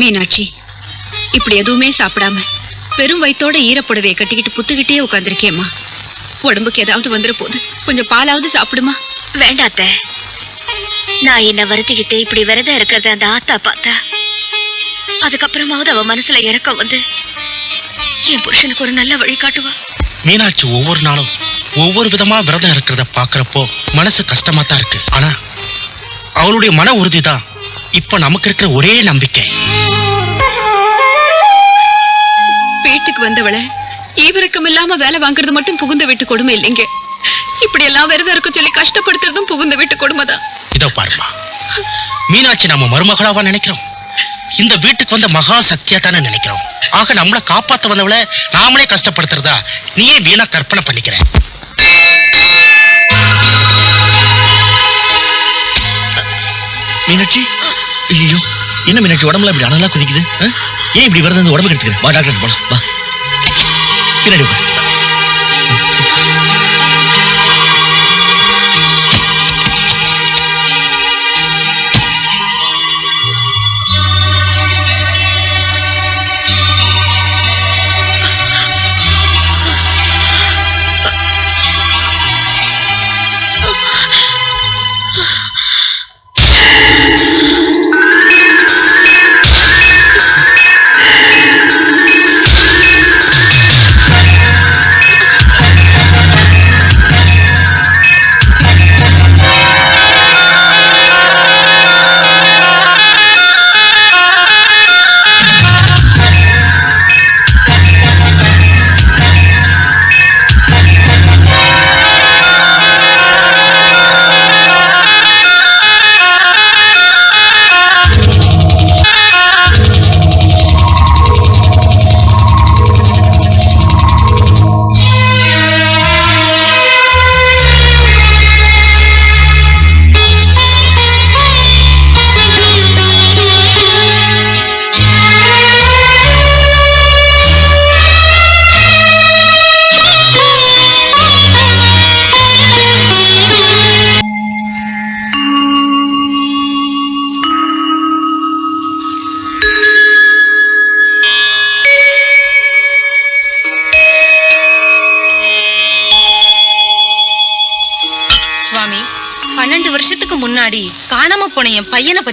மீனாட்சி இப்படி எதுவுமே சாப்பிடாம வெறும் வயித்தோட ஈரப்புடவையை கட்டிக்கிட்டு புத்துக்கிட்டே உட்காந்துருக்கேம்மா உடம்புக்கு ஏதாவது வந்துட போகுது கொஞ்சம் பாலாவது சாப்பிடுமா? வேண்டாத்த நான் என்ன வருத்திக்கிட்டு இப்படி விரதம் இருக்கிறத அந்த ஆத்தா பார்த்தா அதுக்கப்புறமாவது அவ மனசுல இறக்கம் வந்து என் புருஷனுக்கு ஒரு நல்ல வழி காட்டுவா. மீனாட்சி ஒவ்வொரு நாளும் ஒவ்வொரு விதமா விரதம் இருக்கிறத பாக்குறப்போ மனசு கஷ்டமா தான் இருக்கு. ஆனா அவளுடைய மன உறுதி தான் இப்ப நமக்கு இருக்கிற ஒரே நம்பிக்கை. வந்தவளை ஈவிரக்கம் இல்லாம வேலை வாங்குறது மட்டும் புகுந்த வீட்டு கொடுமை இல்லைங்க. இப்படி எல்லாம் விரதம் இருக்க சொல்லி கஷ்டப்படுத்துறதும் புகுந்த வீட்டு கொடுமை தான் இதோ பாருமா மீனாட்சி நம்ம மருமகளாவா நினைக்கிறோம். இந்த வீட்டுக்கு வந்த மகா சக்தியா தானே நினைக்கிறோம். ஆக நம்மள காப்பாத்த வந்தவளை நாமளே கஷ்டப்படுத்துறதா நீயே வீணா கற்பனை பண்ணிக்கிற. மீனாட்சி ஐயோ என்ன மீனாட்சி உடம்புல இப்படி அனலா குதிக்குது? ஏன் இப்படி விரதம் இருந்து உடம்பு கெடுத்துக்கிற? வா டாக்டர் போலாம். வா. Tiene lugar.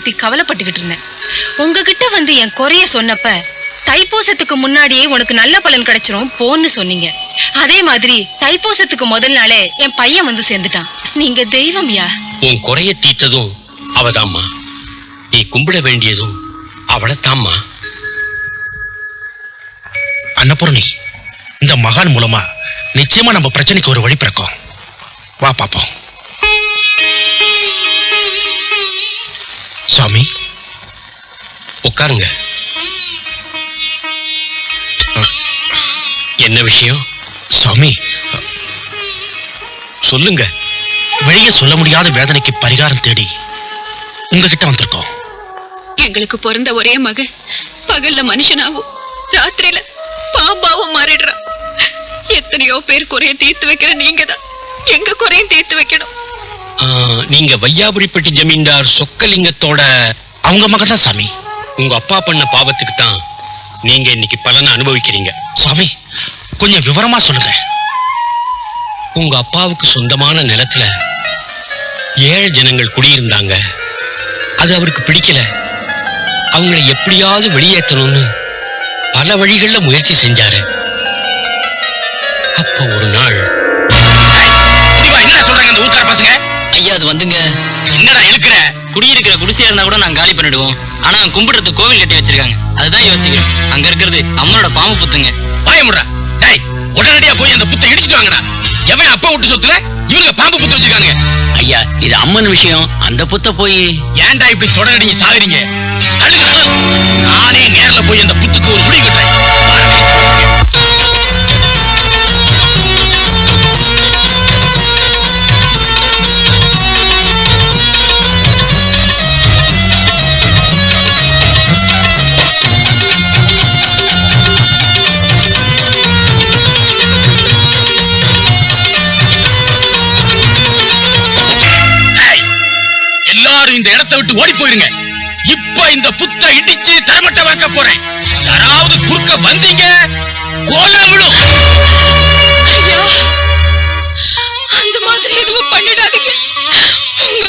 பத்தி கவலைப்பட்டுக்கிட்டு இருந்தேன். உங்ககிட்ட வந்து என் குறைய சொன்னப்ப தைப்பூசத்துக்கு முன்னாடியே உனக்கு நல்ல பலன் கிடைச்சிரும் போன்னு சொன்னீங்க. அதே மாதிரி தைப்பூசத்துக்கு முதல் நாளே என் பையன் வந்து சேர்ந்துட்டான். நீங்க தெய்வம்யா உன் குறைய தீர்த்ததும் அவதாம்மா. நீ கும்பிட வேண்டியதும் அவளைத்தாம்மா. அன்னபூர்ணி இந்த மகான் மூலமா நிச்சயமா நம்ம பிரச்சனைக்கு ஒரு வழி பிறக்கும். வா பாப்போம். சுவாமி உட்காருங்க. என்ன விஷயம்? சுவாமி சொல்லுங்க. வெளியே சொல்ல முடியாத வேதனைக்கு பரிகாரம் தேடி உங்ககிட்ட வந்திருக்கோம். எங்களுக்கு பிறந்த ஒரே மக பகல்ல மனுஷனாவும் ராத்திரியில பாம்பாவும் மாறிடுறான். எத்தனையோ பேர் குறைய தீர்த்து வைக்கிற நீங்க தான் எங்க குறையும் தீர்த்து வைக்கணும்? நீங்க வையாபுரிப்பட்டி ஜமீன்தார் சொக்கலிங்கத்தோட அவங்க மகன் தான் சாமி. உங்க அப்பா பண்ண பாவத்துக்கு தான் நீங்க இன்னைக்கு பலனை அனுபவிக்கிறீங்க. சாமி கொஞ்சம் விவரமா சொல்லுங்க. உங்க அப்பாவுக்கு சொந்தமான நிலத்துல ஏழை ஜனங்கள் குடியிருந்தாங்க. அது அவருக்கு பிடிக்கல. அவங்கள எப்படியாவது வெளியேற்றணும்னு பல வழிகள்ல முயற்சி செஞ்சாரு. அப்ப ஒரு நாள் வந்துங்க என்னடா இருக்கிற குடியிருக்கிற குடிசையா இருந்தா கூட நாங்க காலி பண்ணிடுவோம். ஆனா கும்பிடுறதுக்கு கோவில் கட்டி வச்சிருக்காங்க. அதுதான் யோசிக்கிறோம் அங்க இருக்கிறது அம்மனோட பாம்பு புத்துங்க. பயமுடுறா டேய் உடனடியா போய் அந்த புத்தை இடிச்சிட்டு வாங்கடா. எவன் அப்பா விட்டு சொத்துல இவனுக்கு பாம்பு புத்து வச்சிருக்காங்க ஐயா இது அம்மன் விஷயம். அந்த புத்த போய். ஏன்டா இப்படி தொடரடிங்க சாகுறீங்க. நானே எல்லாரும் இந்த இடத்தை விட்டு ஓடி போயிருங்க. இப்ப இந்த புத்த இடிச்சு தரமட்டமாக்க போறேன். யாராவது குறுக்க வந்தீங்க? கோலம் விழும் அந்த மாதிரி எதுவும் பண்ணிடாதீங்க. உங்க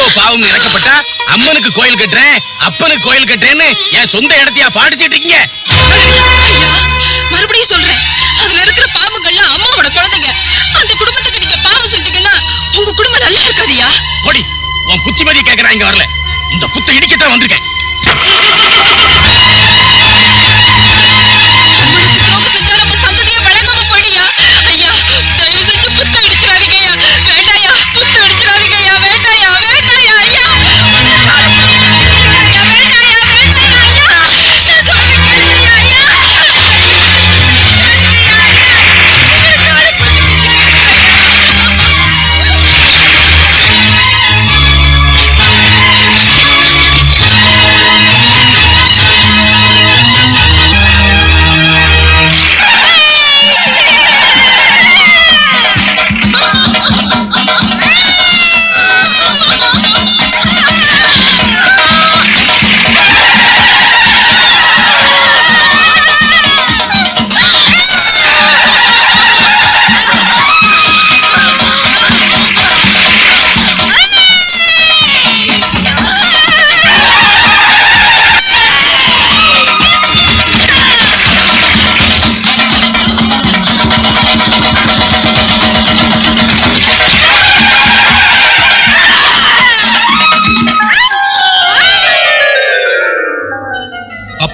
ஐயோ பாவம் இறக்கப்பட்டா அம்மனுக்கு கோயில் கட்டுறேன் அப்பனுக்கு கோயில் கட்டுறேன்னு என் சொந்த இடத்தையா பாடிச்சிட்டு இருக்கீங்க. மறுபடியும் சொல்றேன். அதுல இருக்கிற பாவங்கள்லாம் அம்மாவோட குழந்தைங்க அந்த குடும்பத்துக்கு நீங்க பாவம் செஞ்சீங்கன்னா உங்க குடும்பம் நல்லா இருக்காதியா? போடி உன் புத்திமதி கேட்கறா இங்க வரல. இந்த புத்த இடிக்கத்தான் வந்திருக்கேன்.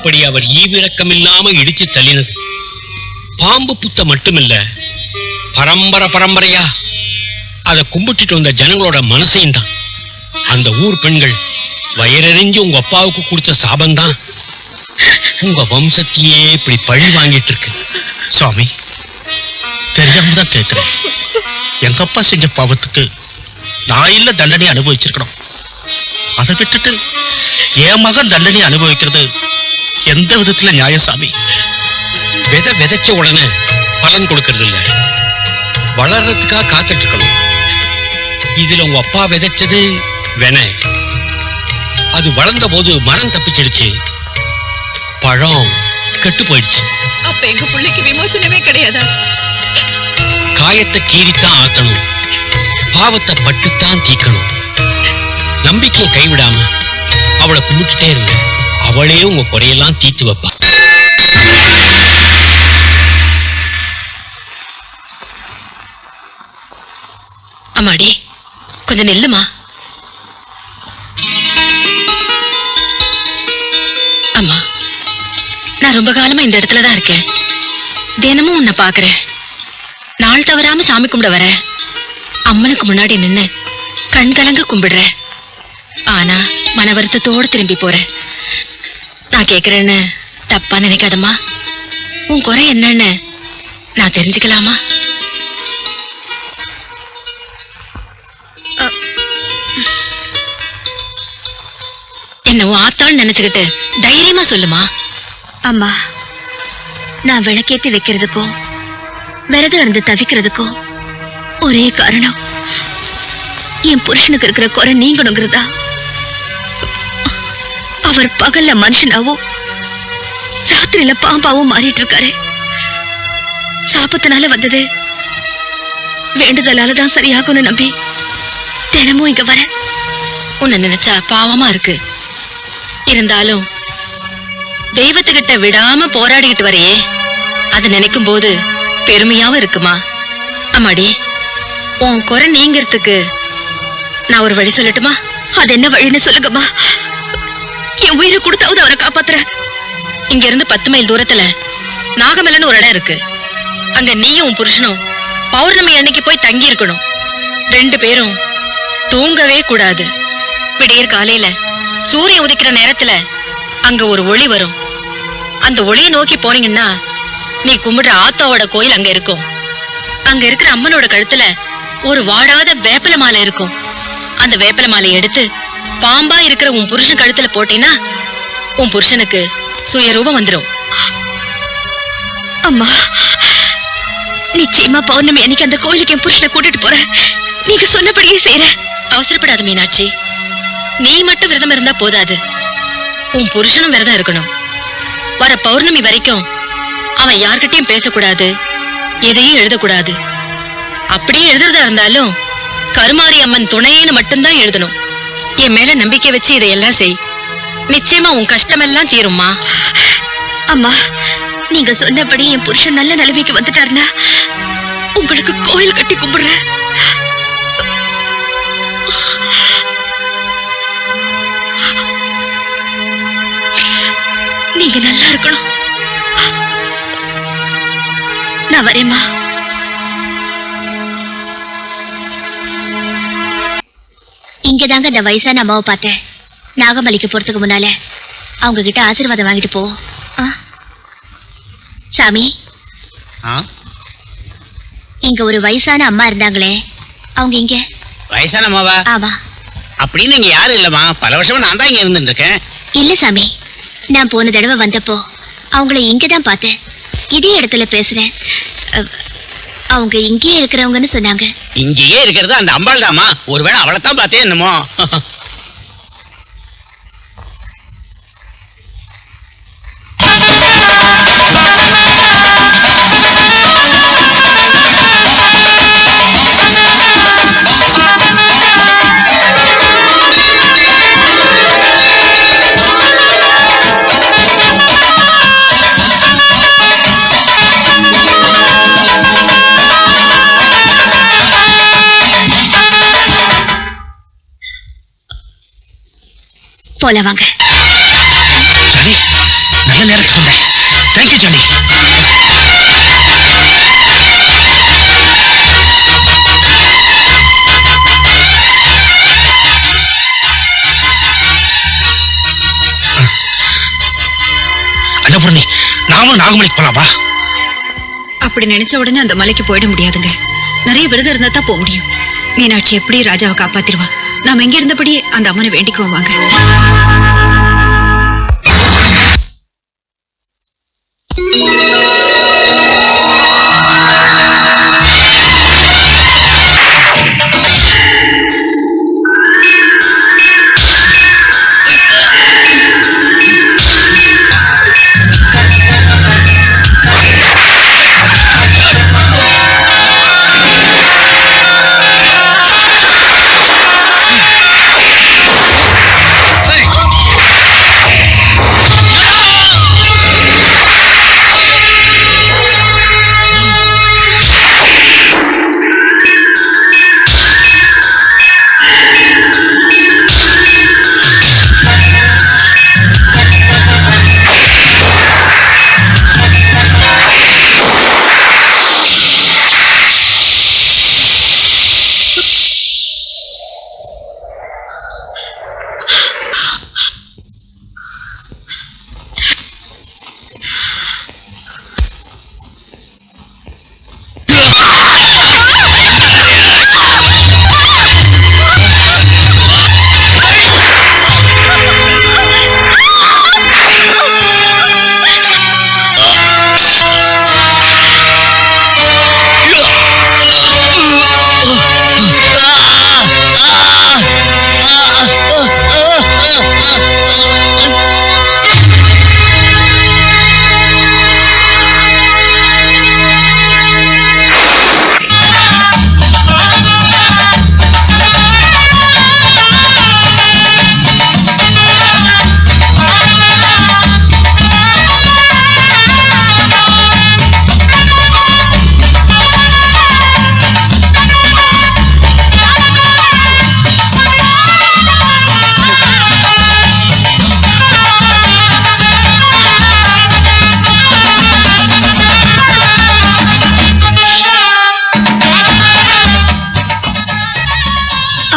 அப்படி அவர் ஈவிரக்கம் இல்லாம இடிச்சு தள்ளினது. பாம்பு புத்த மட்டுமில்ல பரம்பரை பரம்பரையா அதை கும்பிட்டுட்டு வந்த ஜனங்களோட மனசையும் தான். அந்த ஊர் பெண்கள் வயிறறிஞ்சு உங்க அப்பாவுக்கு கொடுத்த சாபந்தான் உங்க வம்சத்தையே இப்படி பழி வாங்கிட்டு இருக்கு. சுவாமி தெரியாம தான் கேட்கிறேன் எங்க அப்பா செஞ்ச பாவத்துக்கு நான் இல்ல தண்டனை அனுபவிச்சிருக்கணும். அதை விட்டுட்டு என் மகன் தண்டனை அனுபவிக்கிறது எந்த விதத்துல நியாயம் சாமி விதை விதைச்ச உடனே பலன் கொடுக்கறது இல்ல வளர்றதுக்காக காத்துட்டு இருக்கணும் இதுல உங்க அப்பா விதைச்சது வெனை. அது வளர்ந்த போது மரம் தப்பிச்சிடுச்சு. பழம் கெட்டு போயிடுச்சு அப்ப எங்க பிள்ளைக்கு விமோச்சனமே கிடையாதா? காயத்தை கீறித்தான் ஆக்கணும். பாவத்தை பட்டுத்தான் தீக்கணும். நம்பிக்கையை கைவிடாம அவளை கும்பிட்டுட்டே இருங்க. அவளே உங்க குறையெல்லாம் தீர்த்து வைப்பா. அம்மாடி கொஞ்சம் நில்லுமா? அம்மா நான் ரொம்ப காலமா இந்த இடத்துல தான் இருக்கேன். தினமும் உன்னை பாக்குறேன் நாள் தவறாம சாமி கும்பிட வர. அம்மனுக்கு முன்னாடி நின்னு கண் கலங்க கும்பிடுற. ஆனா மன வருத்தத்தோடு திரும்பி போறேன். நான் கேக்குறேன்னு தப்பா நினைக்காதம்மா. உன் குறை என்னன்னு நான் தெரிஞ்சுக்கலாமா? என்ன ஆத்தான்னு நினைச்சுக்கிட்டு தைரியமா சொல்லுமா? அம்மா நான் விளக்கேத்தி வைக்கிறதுக்கும் விரதம் இருந்து தவிக்கிறதுக்கும் ஒரே காரணம் என் புருஷனுக்கு இருக்கிற குறை நீங்கணுங்கிறதா? அவர் பகல்ல மனுஷனாவும் ராத்திரியில பாம்பாவும் மாறிட்டு இருக்காரு சாபத்தினால வந்தது. வேண்டுதலால தான் சரியாகும்னு நம்பி தினமும் இங்க வர. உன்னை நினைச்சா பாவமா இருக்கு. இருந்தாலும் தெய்வத்துக்கிட்ட விடாம போராடிக்கிட்டு வரையே. அதை நினைக்கும் போது பெருமையாவும் இருக்குமா? அம்மாடி உன் குறை நீங்கிறதுக்கு நான் ஒரு வழி சொல்லட்டுமா? அது என்ன வழின்னு சொல்லுங்கம்மா. என் உயிரை கொடுத்தாவது அவரை காப்பாத்துற. இங்க இருந்து பத்து மைல் தூரத்துல நாகமலன்னு ஒரு இடம் இருக்கு. அங்க நீயும் உன் புருஷனும் பௌர்ணமி அன்னைக்கு போய் தங்கி இருக்கணும் ரெண்டு பேரும் தூங்கவே கூடாது. விடியற் காலையில சூரியன் உதிக்கிற நேரத்துல அங்க ஒரு ஒளி வரும். அந்த ஒளியை நோக்கி போனீங்கன்னா நீ கும்பிடுற ஆத்தாவோட கோயில் அங்க இருக்கும். அங்க இருக்கிற அம்மனோட கழுத்துல ஒரு வாடாத வேப்பல மாலை இருக்கும். அந்த வேப்பல மாலையை எடுத்து பாம்பா இருக்கிற உன் புருஷன் கழுத்துல போட்டீன்னா உன் புருஷனுக்கு சுயரூபம் வந்துரும். அம்மா நிச்சயமா பௌர்ணமி அன்னைக்கு அந்த கோயிலுக்கு என் புருஷனை கூட்டிட்டு போறேன். நீங்க சொன்னபடியே செய்யறேன் அவசரப்படாத மீனாட்சி. நீ மட்டும் விரதம் இருந்தா போதாது. உன் புருஷனும் விரதம் இருக்கணும். வர பௌர்ணமி வரைக்கும் அவன் யார்கிட்டயும் பேசக்கூடாது. எதையும் எழுதக்கூடாது. அப்படியே எழுதுறதா இருந்தாலும் கருமாரி அம்மன் துணையேன்னு மட்டும்தான் எழுதணும். என் மேல நம்பிக்கை வச்சு இதையெல்லாம் செய். நிச்சயமா உன் கஷ்டமெல்லாம் தீரும்மா. அம்மா நீங்க சொன்னபடி என் புருஷன் நல்ல நிலைமைக்கு வந்துட்டாருன்னா உங்களுக்கு கோயில் கட்டி கும்பிடுறேன். நீங்க நல்லா இருக்கணும். நான் வரேம்மா. இங்கதாங்க இந்த வயசான அம்மாவை பார்த்தேன். நாகமலைக்கு போறதுக்கு முன்னால அவங்க கிட்ட ஆசீர்வாதம் வாங்கிட்டு போ. ஆ? சாமி. இங்க ஒரு வயசான அம்மா இருந்தாங்களே அவங்க இங்க? வயசான அம்மாவா? ஆமா. அப்படின்னு இங்க யாரும் இல்லம்மா. பல வருஷமா நான் தான் இங்க இருந்துட்டு இருக்கேன் இல்ல சாமி. நான் போன தடவை வந்தப்போ அவங்கள இங்க தான் பார்த்தேன். இதே இடத்துல பேசுறேன். அஹ், அவங்க இங்கேயே இருக்கிறவங்கன்னு சொன்னாங்க. இங்கேயே இருக்கிறது அந்த அம்பாள் தாமா ஒருவேளை அவளைத்தான் பார்த்தே என்னமோ. போல வாங்க. ஜானி நல்ல நேரத்துக்கு வந்தேன் தேங்க்யூ ஜானி. அன்னபூர்ணி நாமளும் நாகமலைக்கு போலாம்? அப்படி நினைச்ச உடனே அந்த மலைக்கு போயிட முடியாதுங்க. நிறைய விரதம் இருந்தா தான் போக முடியும். மீனாட்சி எப்படி ராஜாவை காப்பாத்திருவா நாம் எங்க இருந்தபடியே அந்த அம்மனை வேண்டிக்குவோம் வாங்க.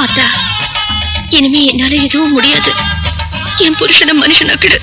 ஆத்தா இனிமே என்னால எதுவும் முடியாது. என் புருஷனை மனுஷனாக்கிடு.